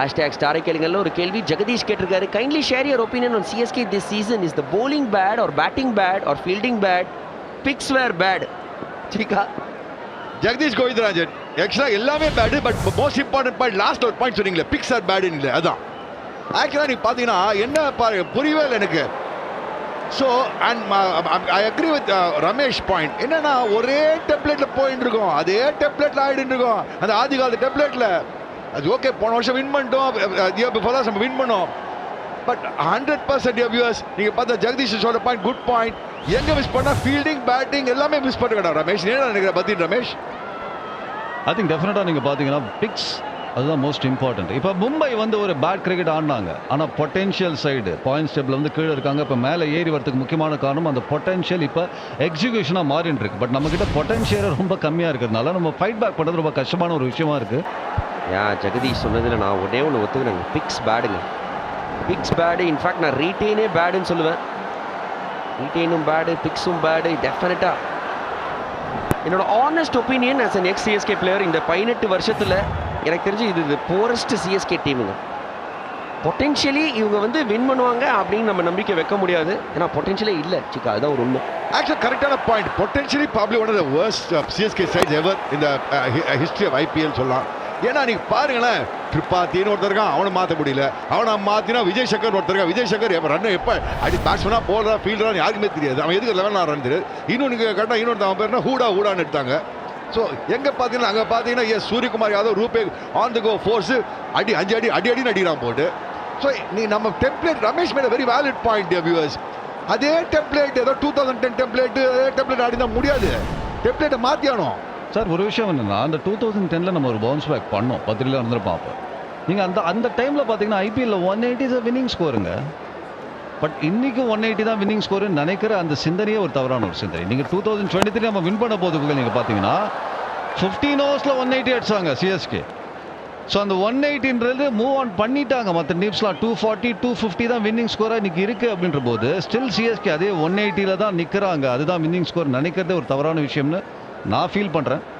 Hashtag ஸ்டாரை கேளுங்கள்ல ஒரு கேள்வி. ஜெகதீஷ் கேட்டிருக்காரு. Kindly share your opinion on CSK this season is the bowling bad or batting bad or fielding bad picks were bad சரிக்கா ஜெகதீஷ் கோவிந்தராஜன். ஆக்சுவலாக எல்லாமே bad but most important point last ஒரு point சொன்னீங்களே. Fix or பேடுன்னு இல்லை. அதான். ஆக்சுவலாக நீங்கள் பார்த்தீங்கன்னா என்ன பாருங்க புரியவே இல்லை எனக்கு. So and I agree with Ramesh point என்னன்னா ஒரே டெம்ப்ளேட்டில் போயிட்டு இருக்கோம். அதே டெம்ப்ளேட்டில் ஆகிட்டு இருக்கோம். அந்த ஆதி காலத்து டெம்ப்ளேட்டில் அது ஓகே போன வருஷம் வின் பண்ணிட்டோம். இயர் பிஃபோர் தான் நம்ம வின் பண்ணோம். பட் ஹண்ட்ரட் பர்சன்ட் வியூவர்ஸ் நீங்கள் பார்த்தா ஜெகதீஷ் சொல்ற பாயிண்ட் குட் பாயிண்ட் எங்கே மிஸ் பண்ணால் ஃபீல்டிங் பேட்டிங் எல்லாமே மிஸ் பண்ணுறா ரமேஷ் நீ என்ன நினைக்கிற? பத்தின் ரமேஷ்? ஐ திங்க் டெஃபினட்டாக நீங்கள் பார்த்தீங்கன்னா பிக்ஸ் அதுதான் மோஸ்ட் இம்பார்ட்டன்ட் இப்போ மும்பை வந்து ஒரு பேட் கிரிக்கெட் ஆடினாங்க. ஆனால் பொட்டென்ஷியல் சைடு பாயிண்ட்ஸ் டேபிள் வந்து கீழே இருக்காங்க. இப்போ மேலே ஏறி வரதுக்கு முக்கியமான காரணம் அந்த பொட்டென்ஷியல் இப்போ எக்ஸிகியூஷனாக மாறின்னு இருக்கு பட் நம்மக்கிட்ட பொட்டென்ஷியல் ரொம்ப கம்மியாக இருக்கிறதுனால நம்ம ஃபைட் பேக் பண்ணுறது ரொம்ப கஷ்டமான ஒரு விஷயமா இருக்குது ஏன் ஜெகதீஷ் சொன்னதில் நான் ஒன்னே ஒன்று ஒத்துக்கிறேங்க. பிக்ஸ் பேடுங்க பிக்ஸ் பேடு இன்ஃபேக்ட் நான் ரீட்டெயினே பேடுன்னு சொல்லுவேன். ரீட்டெயினும் பேடு பிக்ஸும் பேடு டெஃபினட்டாக என்னோட honest opinion as an ex CSK player இந்த பதினெட்டு வருஷத்தில் எனக்கு தெரிஞ்சு இது இது போரஸ்ட் சிஎஸ்கே டீமுங்க பொட்டென்ஷியலி இவங்க வந்து வின் பண்ணுவாங்க அப்படின்னு நம்ம நம்பிக்கை வைக்க முடியாது. ஏன்னா பொட்டென்ஷியலே இல்லை. சிக்கா அதுதான் ஒரு உண்மை. ஆக்சுவலாக கரெக்டான point potentially probably one of the worst CSK sides ever இந்த ஹிஸ்ட்ரி ஆஃப் ஐபிஎல் சொல்லலாம். ஏன்னா நீங்க பாருங்களேன். திரிபாத்தின்னு ஒருத்தர் இருக்கான். அவனை மாற்ற முடியல. அவனை மாற்றினா விஜய் சங்கர் ஒருத்தர் இருக்கான். விஜய் சங்கர் எப்போ ரன் எப்போ அடி பேட்ஸ்மனா போலரா ஃபீல்டரா யாருக்குமே தெரியாது. அவன் எதுக்கு லெவன் ஆடுறான்னு தெரியாது. இன்னும் நீங்கள் கரெக்டாக இன்னொருத்த அவன் பேர்னா ஹூடா ஹூடான்னு எடுத்தாங்க. ஸோ எங்கே பார்த்தீங்கன்னா அங்கே பார்த்தீங்கன்னா yes Suryakumar Yadav RuPay on the go fours அடி அஞ்சு அடி அடி அடின்னு அடிக்கிறான் போட்டு. ஸோ நீ நம்ம template Ramesh made very valid point viewers அதே டெம்ப்ளேட் ஏதோ டூ தௌசண்ட் டென் டெம்ப்ளேட் அதே டெம்ப்ளேட் ஆடினா முடியாது. டெம்ப்ளேட்டை மாற்றியானோம் சார் ஒரு விஷயம் என்னென்னா அந்த டூ தௌசண்ட் டெனில் நம்ம ஒரு பவுன்ஸ் பேக் பண்ணோம். பத்திரிகையில் இருந்திருப்போம் அப்போ. நீங்கள் அந்த அந்த டைமில் பார்த்தீங்கன்னா ஐபிஎல்ல ஒன் எயிட்டி இஸ் வின்னிங் ஸ்கோருங்க பட் இன்னைக்கு ஒன் எயிட்டி தான் வின்னிங் ஸ்கோர்னு நினைக்கிற அந்த சிந்தனையே ஒரு தவறான ஒரு சிந்தனை. நீங்கள் டூ தௌசண்ட் டுவெண்ட்டி த்ரீ நம்ம வின் பண்ண போது நீங்கள் பார்த்தீங்கன்னா ஃபிஃப்டீன் ஓவர்ஸில் ஒன் எயிட்டி அடிச்சாங்க சிஎஸ்கே ஸோ அந்த ஒன் எயிட்டின்றது மூவ் ஆன் பண்ணிட்டாங்க. மற்ற டீம்ஸ்லாம் டூ ஃபார்ட்டி டூ ஃபிஃப்டி தான் வின்னிங் ஸ்கோராக இன்றைக்கி இருக்குது அப்படின்ற போது ஸ்டில் சிஎஸ்கே அதே ஒன் எயிட்டியில் தான் நிற்கிறாங்க அதுதான் வின்னிங் ஸ்கோர் நினைக்கிறதே ஒரு தவறான விஷயம்னு நான் ஃபீல் பண்ணுறேன்